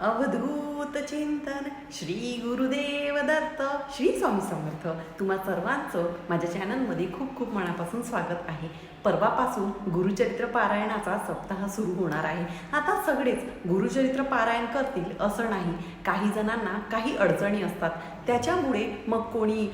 अवधूत चिंतन. श्री गुरुदेव दत्त. श्री स्वामी समर्थ. तुम्हा सर्वांचं माझ्या चॅनलमध्ये खूप खूप मनापासून स्वागत आहे. परवापासून गुरुचरित्र पारायणाचा सप्ताह सुरू होणार आहे. आता सगळेच गुरुचरित्र पारायण करतील असं नाही. काही जणांना काही अडचणी असतात. त्याच्यामुळे मग कोणी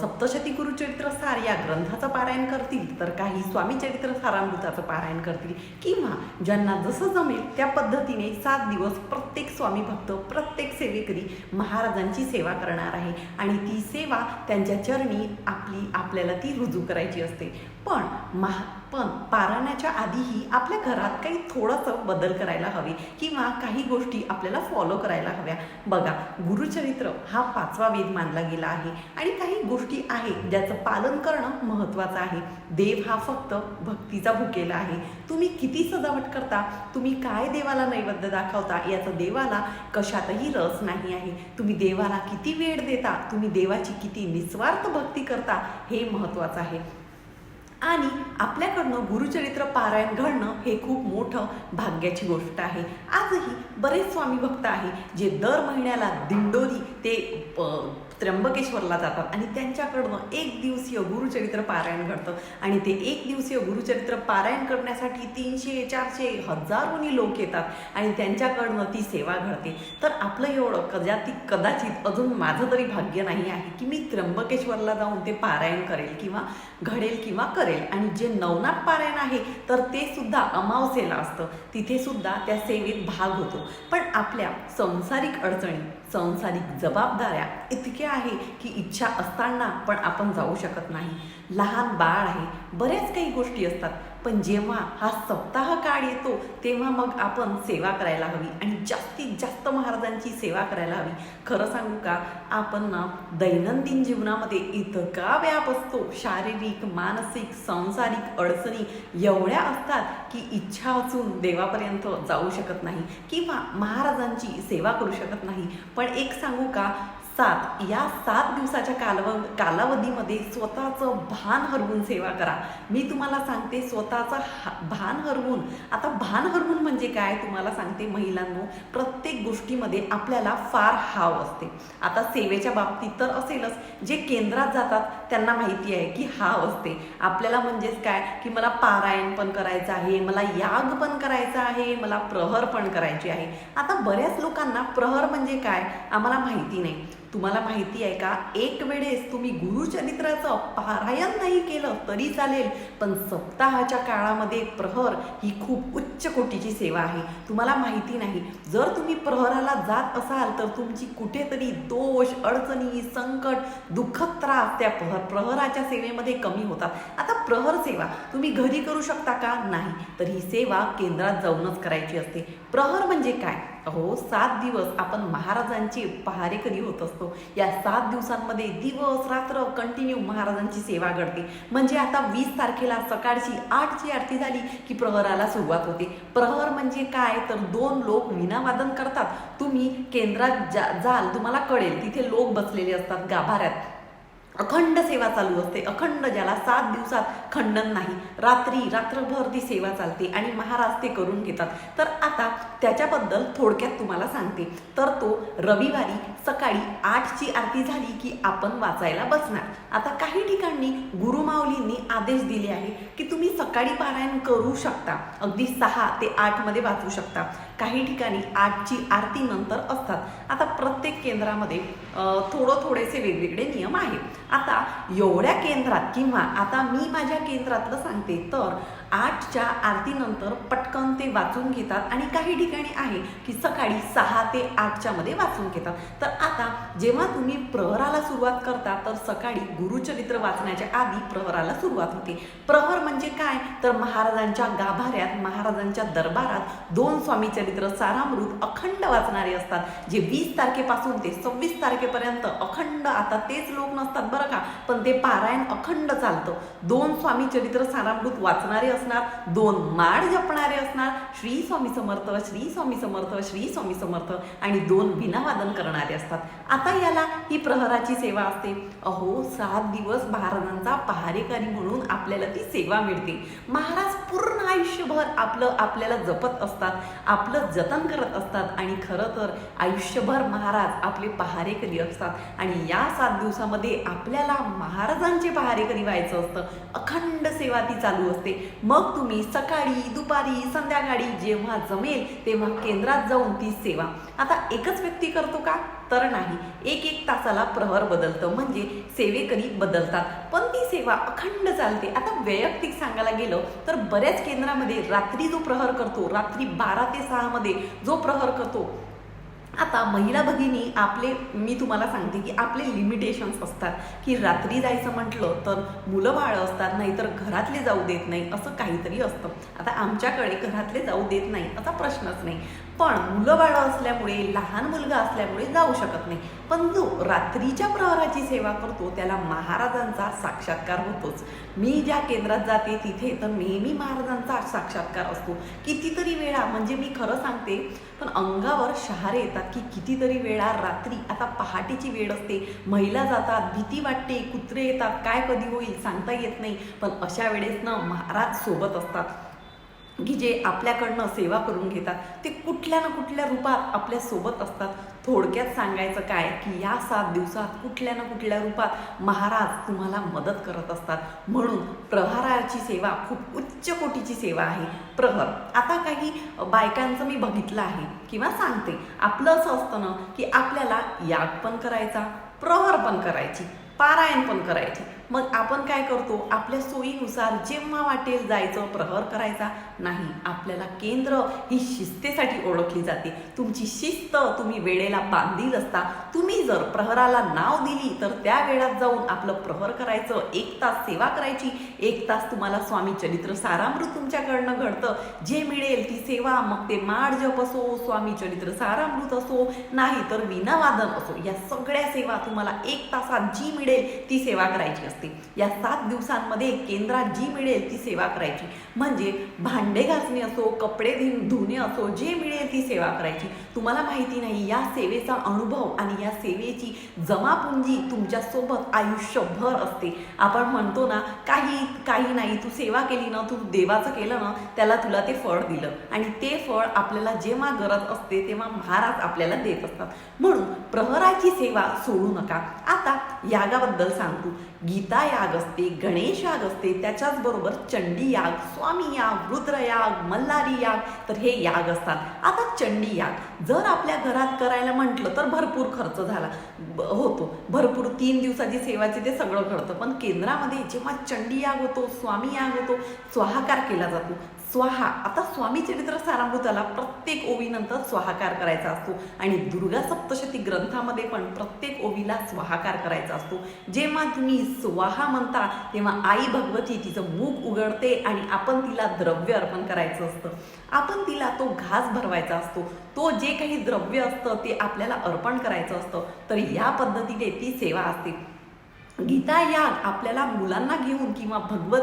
सप्तशती गुरुचरित्र सार या ग्रंथाचं पारायण करतील तर काही स्वामी चरित्र सारामृताचं पारायण करतील. किंवा ज्यांना जसं जमेल त्या पद्धतीने सात दिवस प्रत्येक स्वामी भक्त प्रत्येक सेवेकरी महाराजांची सेवा करणार आहे. आणि ती सेवा त्यांच्या चरणी आपली आपल्याला ती रुजू करायची असते. पण महा पण पारायणाच्या आधीही आपल्या घरात काही थोडंसं बदल करायला हवे किंवा काही गोष्टी आपल्याला फॉलो करायला हव्या. बघा गुरुचरित्र हा पाचवा वेद मानला गेला आहे आणि काही गोष्टी आहेत ज्याचं पालन करणं महत्त्वाचं आहे. देव हा फक्त भक्तीचा भुकेला आहे. तुम्ही किती सजावट करता? तुम्ही काय देवाला नैवेद्य दाखवता? याचा देवाला कशातही रस नाही आहे. तुम्ही देवाला किती वेळ देता? तुम्ही देवाची किती निस्वार्थ भक्ती करता? हे महत्त्वाचं आहे. आणि आपल्याकडनं गुरुचरित्र पारायण घडणं हे खूप मोठं भाग्याची गोष्ट आहे. आजही बरेच स्वामी भक्त आहे जे दर महिन्याला दिंडोरी ते त्र्यंबकेश्वरला जातात आणि त्यांच्याकडनं एक दिवसीय गुरुचरित्र पारायण घडतं. आणि ते एक दिवसीय गुरुचरित्र पारायण करण्यासाठी तीनशे चारशे हजारोनी लोक येतात आणि त्यांच्याकडनं ती सेवा घडते. तर आपलं एवढं कदाचित कदाचित अजून माझं तरी भाग्य नाही आहे की मी त्र्यंबकेश्वरला जाऊन ते पारायण करेल किंवा घडेल किंवा करेल. आणि जे नवनाथ पारायण आहे तर ते सुद्धा अमावस्येला असतं. तिथे सुद्धा त्या सेवेत भाग होतो. पण आपल्या संसारिक अडचणी संसारिक जबाबदाऱ्या इतक्या आहे की इच्छा असताना पण आपण जाऊ शकत नाही. लहान बाळ आहे बऱ्याच काही गोष्टी असतात पण जेव्हा हा सप्ताह काळ येतो तेव्हा मग आपण सेवा करायला हवी आणि जास्तीत जास्त महाराजांची सेवा करायला हवी. खरं सांगू का? आपण ना दैनंदिन जीवनामध्ये इतका व्याप असतो. शारीरिक मानसिक सांसारिक अडचणी एवढ्या असतात की इच्छा असून देवापर्यंत जाऊ शकत नाही किंवा महाराजांची सेवा करू शकत नाही. पण एक सांगू का? सात या सात दिवसाच्या कालव कालावधीमध्ये स्वतःचं भान हरवून सेवा करा. मी तुम्हाला सांगते स्वतःचं हा- भान हरवून आता भान हरवून म्हणजे काय? तुम्हाला सांगते महिलांनो प्रत्येक गोष्टीमध्ये आपल्याला फार हाव असते. आता सेवेच्या बाबतीत तर असेलच जे केंद्रात जातात त्यांना माहिती आहे की हाव असते. आपल्याला म्हणजेच काय? की मला पारायण पण करायचं आहे मला याग पण करायचा आहे मला प्रहर पण करायचे आहे. आता बऱ्याच लोकांना प्रहर म्हणजे काय? आम्हाला माहिती नाही. तुम्हाला माहिती आहे का? एक वेळेस तुम्ही गुरुचरित्राचं पारायण नाही केलं तरी चालेल पण सप्ताहाच्या काळामध्ये प्रहर ही खूप उच्च कोटीची सेवा आहे. तुम्हाला माहिती नाही जर तुम्ही प्रहराला जात असाल तर तुमची कुठेतरी दोष अडचणी संकट दुःखद त्रास त्या प्रहर प्रहराच्या सेवेमध्ये कमी होतात. आता प्रहर सेवा तुम्ही घरी करू शकता का? नाही. तर ही सेवा केंद्रात जाऊनच करायची असते. प्रहर म्हणजे काय? हो सात दिवस आपण महाराजांचे पहारेकरी होत असतो? या सात दिवसांमध्ये दिवस रात्र कंटिन्यू महाराजांची सेवा घडते. म्हणजे आता वीस तारखेला सकाळची आठची आरती झाली की प्रहराला सुरुवात होते. प्रहर म्हणजे काय? तर दोन लोक विनावादन करतात. तुम्ही केंद्रात जा जाल तुम्हाला कळेल. तिथे लोक बसलेले असतात गाभाऱ्यात. अखंड सेवा चालू असते. अखंड ज्याला सात दिवसात खंडन नाही. रात्री रात्रभर ती सेवा चालते आणि महाराज ते करून घेतात. तर आता त्याच्याबद्दल थोडक्यात तुम्हाला सांगते. तर तो रविवारी सकाळी आठची आरती झाली की आपण वाचायला बसणार. आता काही ठिकाणी गुरुमाऊलींनी आदेश दिले आहे की तुम्ही सकाळी पारायण करू शकता. अगदी सहा ते आठमध्ये वाचू शकता. काही ठिकाणी आठची आरती नंतर असतात. आता प्रत्येक केंद्रामध्ये थोडं थोडेसे वेगवेगळे नियम आहेत. आता एवढ्या केंद्रात किंवा आता मी माझ्या केंद्रातलं सांगते तर आठच्या आरतीनंतर पटकन ते वाचून घेतात आणि काही ठिकाणी आहे की सकाळी सहा ते आठच्या मध्ये वाचून घेतात. तर आता जेव्हा तुम्ही प्रहराला सुरुवात करता तर सकाळी गुरुचरित्र वाचण्याच्या आधी प्रहराला सुरुवात होते. प्रहर म्हणजे काय? तर महाराजांच्या गाभाऱ्यात महाराजांच्या दरबारात दोन स्वामी चरित्र सारामृत अखंड वाचणारे असतात. जे वीस तारखेपासून ते सव्वीस तारखेपर्यंत अखंड आता तेच लोक नसतात बरं का पण ते पारायण अखंड चालतं. दोन स्वामी चरित्र सारामृत वाचणारे असतात. असणार. दोन माळ जपणारे असणार. श्री स्वामी समर्थ श्री स्वामी समर्थ श्री स्वामी समर्थ आणि दोन विनावादन करणारे असतात. आता याला ही प्रहराची सेवा असते. अहो सात दिवस महाराजांचा पहारेकरी म्हणून आपल्याला ती सेवा मिळते. महाराज पूर्ण आयुष्यभर आपलं आपल्याला जपत असतात आपलं जतन करत असतात आणि खरं तर आयुष्यभर महाराज आपले पहारेकरी असतात. आणि या सात दिवसामध्ये आपल्याला महाराजांचे पहारेकरी व्हायचं असतं. अखंड सेवा ती चालू असते. मग तुम्ही सकाळी दुपारी संध्याकाळी जेव्हा जमेल तेव्हा केंद्रात जाऊन ती सेवा. आता एकच व्यक्ती करतो का? तर नाही. एक एक तासाला प्रहर बदलतं. म्हणजे सेवेकरी बदलतात. पण ती सेवा अखंड चालते. आता वैयक्तिक सांगायला गेलं तर बऱ्याच केंद्रामध्ये रात्री जो प्रहर करतो रात्री बारा ते सहामध्ये जो प्रहर करतो आता महिला भगिनी आपले मी तुम्हाला सांगते की आपले लिमिटेशन्स असतात. की रात्री जायचं म्हटलं तर मुलं बाळं असतात नाही तर घरातले जाऊ देत नाही असं काहीतरी असतं. आता आमच्याकडे घरातले जाऊ देत नाही असा प्रश्नच नाही. पण मुलं बाळं असल्यामुळे लहान मुलगा असल्यामुळे जाऊ शकत नाही. पण जो रात्रीच्या प्रहराची सेवा करतो त्याला महाराजांचा साक्षात्कार होतोच. मी ज्या केंद्रात जाते तिथे तर नेहमी महाराजांचा साक्षात्कार असतो. कितीतरी वेळा म्हणजे मी खरं सांगते पण अंगावर शहारे येतात की कितीतरी वेळा रात्री आता पहाटेची वेळ असते. महिला जातात भीती वाटते कुत्रे येतात काय कधी होईल सांगता येत नाही. पण अशा वेळेस ना महाराज सोबत असतात. की जे आपल्याकडनं सेवा करून घेतात ते कुठल्या ना कुठल्या रूपात आपल्यासोबत असतात. थोडक्यात सांगायचं काय की या सात दिवसात कुठल्या ना कुठल्या रूपात महाराज तुम्हाला मदत करत असतात. म्हणून प्रहाराची सेवा खूप उच्च कोटीची सेवा आहे. प्रहर आता काही बायकांचं मी बघितलं आहे किंवा सांगते. आपलं असं असतं ना की आपल्याला याग पण करायचा प्रहर पण करायची पारायण पण करायची. मग आपण काय करतो? आपल्या सोयीनुसार जेव्हा वाटेल जायचं प्रहर करायचा. नाही आपल्याला केंद्र ही शिस्तेसाठी ओळखली जाते. तुमची शिस्त तुम्ही वेळेला बांधील असता. तुम्ही जर प्रहराला नाव दिली तर त्या वेळात जाऊन आपलं प्रहर करायचं. एक तास सेवा करायची. एक तास तुम्हाला स्वामी चरित्र सारामृत तुमच्याकडनं घडतं. जे मिळेल ती सेवा मग ते मार्जप जप असो स्वामी चरित्र सारामृत असो नाही तर विनावादन असो. या सगळ्या सेवा तुम्हाला एक तासात जी मिळेल ती सेवा करायची असते. या सात दिवसांमध्ये केंद्रात जी मिळेल ती सेवा करायची. म्हणजे भांडे घासणे असो कपडे धुणे असो जे मिळेल ती सेवा करायची. तुम्हाला माहिती नाही या सेवेचा अनुभव आणि या सेवेची जमापुंजी तुमच्यासोबत आयुष्यभर असते. आपण म्हणतो ना काही काही नाही तू सेवा केली ना तू देवाचं केलं ना त्याला तुला ते फळ दिलं. आणि ते फळ आपल्याला जेव्हा गरज असते तेव्हा महाराज आपल्याला देत असतात. म्हणून प्रहराची सेवा सोडू नका. आता यागाबद्दल सांगतो. गीता याग असते गणेश याग असते त्याच्याच बरोबर चंडी याग स्वामी याग रुद्र याग मल्हारी याग तर हे याग असतात. आता चंडी याग जर आपल्या घरात करायला म्हटलं तर भरपूर खर्च झाला. होतो. भरपूर तीन दिवसाची सेवाचे ते सगळं घडतं. पण केंद्रामध्ये जेव्हा चंडी याग होतो स्वामी याग होतो स्वाहाकार केला जातो. स्वाहा. आता स्वामी चरित्र सारामृताला प्रत्येक ओवीनंतर स्वाहाकार करायचा असतो. आणि दुर्गा सप्तशती ग्रंथामध्ये पण प्रत्येक ओवीला स्वाहाकार करायचा असतो. जेव्हा तुम्ही स्वाहा म्हणता तेव्हा आई भगवती तिचं मुख उघडते आणि आपण तिला द्रव्य अर्पण करायचं असतं. आपण तिला तो घास भरवायचा असतो. तो जे काही द्रव्य असतं ते आपल्याला अर्पण करायचं असतं. तर या पद्धतीने ती सेवा असते. गीता याग आपल्याला मुलांना घेऊन किंवा भगवत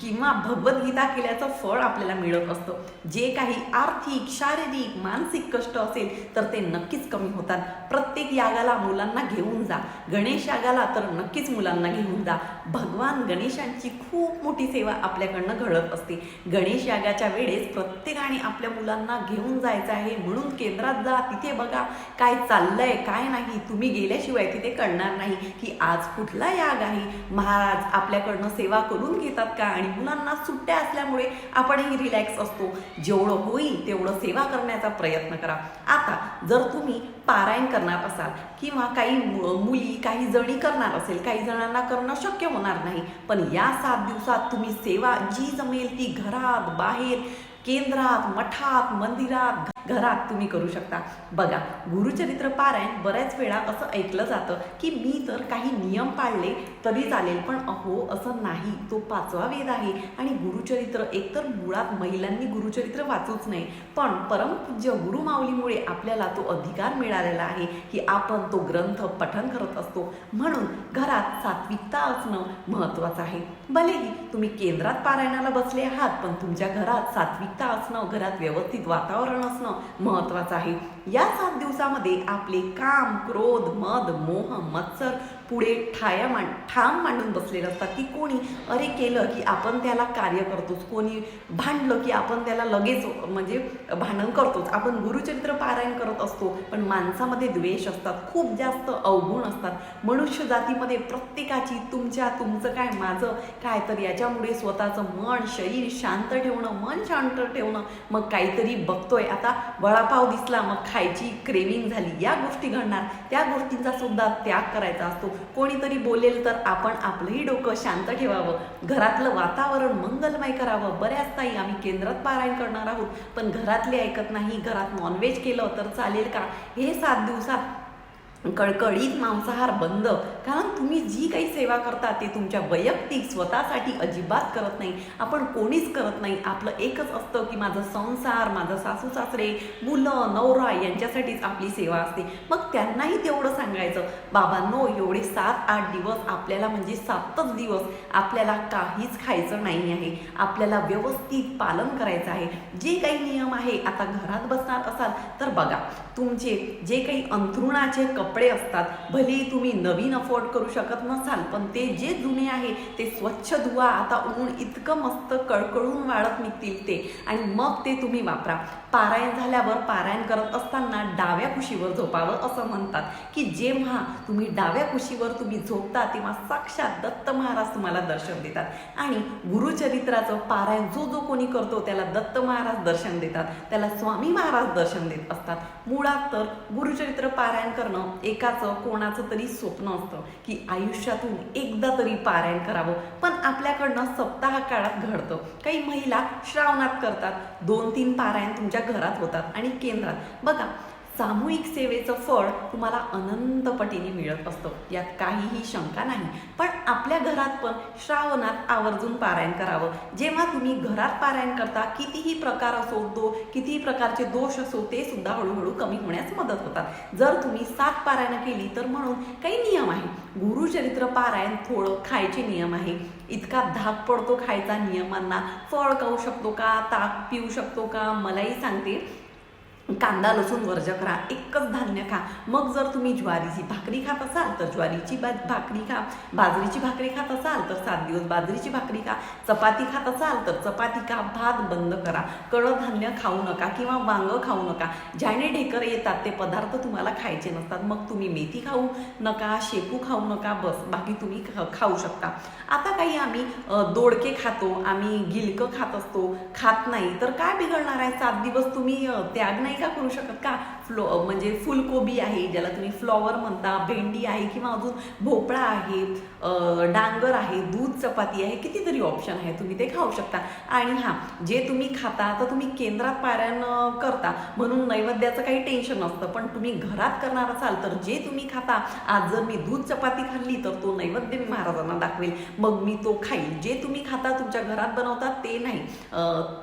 किंवा भगवद्गीता केल्याचं फळ आपल्याला मिळत असतं. जे काही आर्थिक शारीरिक मानसिक कष्ट असेल तर ते नक्कीच कमी होतात. प्रत्येक यागाला मुलांना घेऊन जा. गणेश यागाला तर नक्कीच मुलांना घेऊन जा. भगवान गणेशांची खूप मोठी सेवा आपल्याकडनं घडत असते. गणेश यागाच्या वेळेस प्रत्येकाने आपल्या मुलांना घेऊन जायचं आहे. म्हणून केंद्रात जा तिथे बघा. काय चाललंय काय नाही तुम्ही गेल्याशिवाय तिथे कळणार नाही की आज कुठला मुला या गाई महाराज आपल्याकडनं सेवा करून घेतात का? आणि मुलांना सुट्ट्या असल्यामुळे आपणही रिलॅक्स असतो. जेवढं होईल तेवढं सेवा करण्याचा प्रयत्न करा. आता जर तुम्ही पारायण करणार असाल किंवा काही मुली काही जणी करणार असेल काही जणांना करणं शक्य होणार नाही. पण या सात दिवसात तुम्ही सेवा जी जमेल ती घरात बाहेर केंद्रात मठात मंदिरात घरात तुम्ही करू शकता. बघा गुरुचरित्र पारायण बऱ्याच वेळा असं ऐकलं जातं की मी तर काही नियम पाळले तरी चालेल पण अहो असं नाही. तो पाचवा वेद आहे आणि गुरुचरित्र एकतर मुळात महिलांनी गुरुचरित्र वाचूच नाही पण परमपूज्य गुरुमाऊलीमुळे आपल्याला तो अधिकार मिळालेला आहे की आपण तो ग्रंथ पठन करत असतो. म्हणून घरात सात्विकता असणं महत्त्वाचं आहे. भलेही तुम्ही केंद्रात पारायणाला बसले आहात पण तुमच्या घरात सात्विकता असणं घरात व्यवस्थित वातावरण असणं महत्त्वाचं आहे. या सात दिवसामध्ये आपले काम क्रोध मद मोह मत्सर पुढे ठाया मांड ठाम मांडून बसलेले असतात की कोणी अरे केलं की आपण त्याला कार्य करतोच कोणी भांडलं की आपण त्याला लगेच म्हणजे भांडण करतोच. आपण गुरुचरित्र पारायण करत असतो पण माणसामध्ये द्वेष असतात खूप जास्त अवगुण असतात. मनुष्य जातीमध्ये प्रत्येकाची तुमच्या तुमचं काय माझं काय तर याच्यामुळे स्वतःचं मन शरीर शांत ठेवणं मन शांत ठेवणं मग काहीतरी बघतोय. आता वडापाव दिसला मग खायची क्रेविंग झाली या गोष्टी घडणार. त्या गोष्टींचा सुद्धा त्याग करायचा असतो. कोणीतरी बोलेल तर आपण आपलंही डोकं शांत ठेवावं. घरातलं वातावरण मंगलमय करावं. बऱ्याच ताई आम्ही केंद्रात पारायण करणार आहोत. पण घरातले ऐकत नाही घरात नॉनव्हेज केलं तर चालेल का? हे सात दिवसात कळकळीत मांसाहार बंद. कारण तुम्ही जी काही सेवा करता ते तुमच्या वैयक्तिक स्वतःसाठी अजिबात करत नाही. आपण कोणीच करत नाही. आपलं एकच असतं की माझं संसार माझं सासू सासरे मुलं नवरा यांच्यासाठीच आपली सेवा असते. मग त्यांनाही तेवढं सांगायचं. बाबांनो एवढे सात आठ दिवस आपल्याला म्हणजे सातच दिवस आपल्याला काहीच खायचं नाही आहे. आपल्याला व्यवस्थित पालन करायचं आहे. जे काही नियम आहे आता घरात बसणार असाल तर बघा तुमचे जे काही अंथरुणाचे कप कपडे असतात भले तुम्ही नवीन अफोर्ड करू शकत नसाल पण ते जे जुने आहे ते स्वच्छ धुवा. आता ऊन इतकं मस्त कळकळून वाळत निघतील ते. आणि मग ते तुम्ही वापरा. पारायण झाल्यावर पारायण करत असताना डाव्या कुशीवर झोपावं असं म्हणतात. की जेव्हा तुम्ही डाव्या कुशीवर तुम्ही झोपता तेव्हा साक्षात दत्त महाराज तुम्हाला दर्शन देतात. आणि गुरुचरित्राचं पारायण जो जो कोणी करतो त्याला दत्त महाराज दर्शन देतात. त्याला स्वामी महाराज दर्शन देत असतात. मुळात तर गुरुचरित्र पारायण करणं एकाचं कोणाचं तरी स्वप्न असतं की आयुष्यातून एकदा तरी पारायण करावं. पण आपल्याकडनं सप्ताह काळात घडतं. काही महिला श्रावणात करतात. दोन तीन पारायण तुमच्या घरात होतात आणि केंद्रात. बघा सामूहिक सेवेचं फळ तुम्हाला अनंत पटीने मिळत असतं. यात काहीही शंका नाही. पण आपल्या घरात पण श्रावणात आवर्जून पारायण करावं. जेव्हा तुम्ही घरात पारायण करता कितीही प्रकार असो दो कितीही प्रकारचे दोष असो ते सुद्धा हळूहळू कमी होण्यास मदत होतात. जर तुम्ही सात पारायणं केली तर म्हणून काही नियम आहे गुरुचरित्र पारायण थोडं खायचे नियम आहे. इतका धाक पडतो खायचा नियमांना. फळ खाऊ शकतो का? ताक पिऊ शकतो का? मलाही सांगते. कांदा लसूण वर्ज करा एकच धान्य खा. मग जर तुम्ही ज्वारीची भाकरी खात असाल तर ज्वारीची बा भाकरी खा. बाजरीची भाकरी खात असाल तर सात दिवस बाजरीची भाकरी खा. चपाती खात असाल तर चपाती खा. भात बंद करा. कडधान्य खाऊ नका किंवा वांग खाऊ नका. ज्याने ढेकर येतात ते पदार्थ तुम्हाला खायचे नसतात. मग तुम्ही मेथी खाऊ नका शेपू खाऊ नका बस. बाकी तुम्ही खाऊ शकता. आता काही आम्ही दोडके खातो. आम्ही गिलकं खात असतो. खात नाही. तर काय बिघडणार आहे? सात दिवस तुम्ही त्याग नाही का करू शकत का? फ्लो म्हणजे फुलकोबी आहे ज्याला तुम्ही फ्लॉवर म्हणता भेंडी आहे किंवा अजून भोपळा आहे डांगर आहे दूध चपाती आहे कितीतरी ऑप्शन आहे तुम्ही ते खाऊ शकता. आणि हां जे तुम्ही खाता तर तुम्ही केंद्रात पारायण करता म्हणून नैवेद्याचं काही टेन्शन नसतं पण तुम्ही घरात करणार असाल तर जे तुम्ही खाता आज जर मी दूध चपाती खाल्ली तर तो नैवेद्य मी महाराजांना दाखवेल. मग मी तो खाईल. जे तुम्ही खाता तुमच्या घरात बनवतात ते नाही.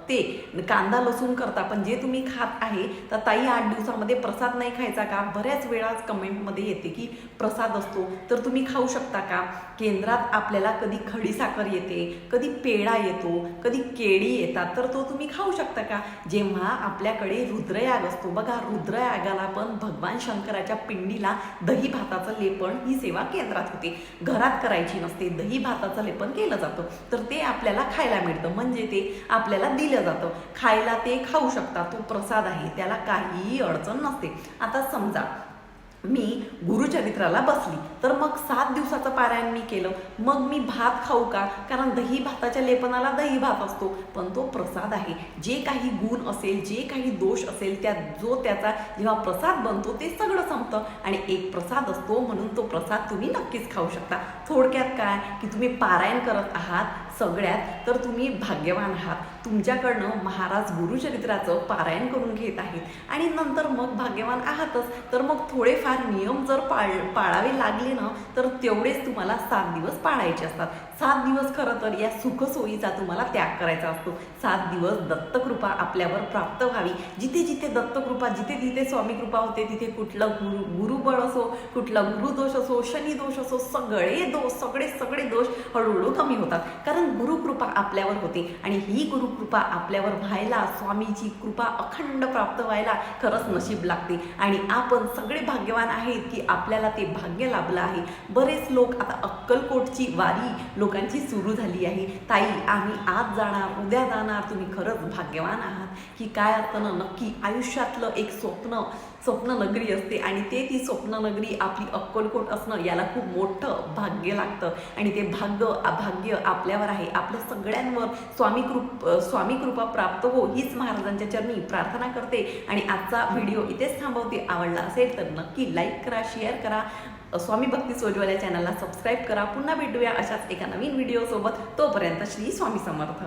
ते कांदा लसूण करता पण जे तुम्ही खात आहे तर ताई आठ दिवसामध्ये प्रसाद नाही खायचा का? बऱ्याच वेळा कमेंटमध्ये येते की प्रसाद असतो. तर तुम्ही खाऊ शकता का? केंद्रात आपल्याला कधी खडीसाखर येते कधी पेढा येतो कधी केळी येतात तर तो तुम्ही खाऊ शकता का? जेव्हा आपल्याकडे रुद्रयाग असतो. बघा रुद्रयागाला पण भगवान शंकराच्या पिंडीला दही भाताचं लेपण ही सेवा केंद्रात होते. घरात करायची नसते दही भाताचं लेपन केलं जातं. तर ते आपल्याला खायला मिळतं. म्हणजे ते आपल्याला दिलं जातं. खायला ते खाऊ शकता. तो प्रसाद आहे. त्याला काहीही अडचण नसते. आता समजा मी गुरुचरित्राला बसली तर मग सात दिवसाचं पारायण मी केलं. मग मी भात खाऊ का? कारण दही भाताच्या लेपनाला दही भात असतो. पण तो प्रसाद आहे. जे काही गुण असेल जे काही दोष असेल त्या जो त्याचा जेव्हा प्रसाद बनतो ते सगळं संपतं. आणि एक प्रसाद असतो म्हणून तो प्रसाद तुम्ही नक्कीच खाऊ शकता. थोडक्यात काय? की तुम्ही पारायण करत आहात सगळ्यात तर तुम्ही भाग्यवान आहात. तुमच्याकडनं महाराज गुरुचरित्राचं पारायण करून घेत आहेत. आणि नंतर मग भाग्यवान आहातच. तर मग थोडेफार नियम जर पाळ पाळावे लागले ना तर तेवढेच तुम्हाला सात दिवस पाळायचे असतात. सात दिवस खरं तर या सुखसोयीचा तुम्हाला त्याग करायचा असतो. सात दिवस दत्तकृपा आपल्यावर प्राप्त व्हावी. जिथे जिथे दत्तकृपा जिथे जिथे स्वामी कृपा होते तिथे कुठलं गुरु गुरुबळ असो कुठला गुरुदोष असो शनी दोष असो सगळे दोष सगळे सगळे दोष हळूहळू कमी होतात. कारण गुरुकृपा आपल्यावर होते आणि ही गुरुकृपा आपल्यावर व्हायला स्वामीची कृपा अखंड प्राप्त व्हायला खरंच नशीब लागते. आणि आपण सगळे भाग्यवान आहेत की आपल्याला ते भाग्य लाभलं आहे. बरेच लोक आता अक्कलकोटची वारी लोकांची सुरू झाली आहे. ताई आम्ही आज जाणार उद्या जाणार. तुम्ही खरंच भाग्यवान आहात की काय असतं ना नक्की आयुष्यातलं एक स्वप्न स्वप्न नगरी असते आणि ते ती स्वप्न नगरी आपली अक्कलकोट असणं याला खूप मोठं भाग्य लागतं. आणि ते भाग्य भाग्य आपल्यावर आहे. आपल्या सगळ्यांवर स्वामी कृप स्वामी कृपा प्राप्त हो हीच महाराजांच्या चरणी प्रार्थना करते. आणि आजचा व्हिडिओ इथेच थांबवते. आवडला असेल तर नक्की लाईक करा शेअर करा. स्वामी भक्ती सोजवाल या चॅनलला सबस्क्राईब करा. पुन्हा भेटूया अशाच एका नवीन व्हिडिओसोबत तोपर्यंत श्री स्वामी समर्थ.